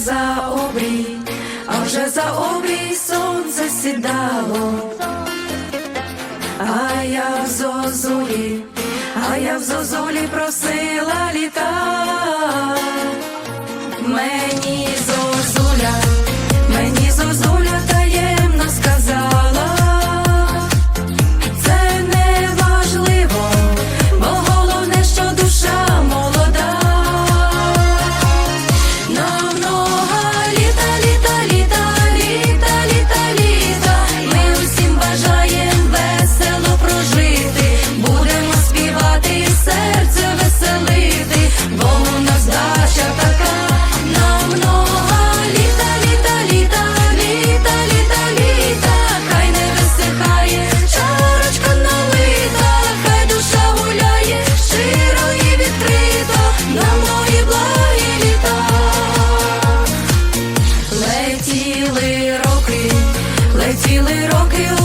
за обрій, а вже за обрій сонце сідало, а я в зозулі, а я в зозулі просила літа. цілий роки.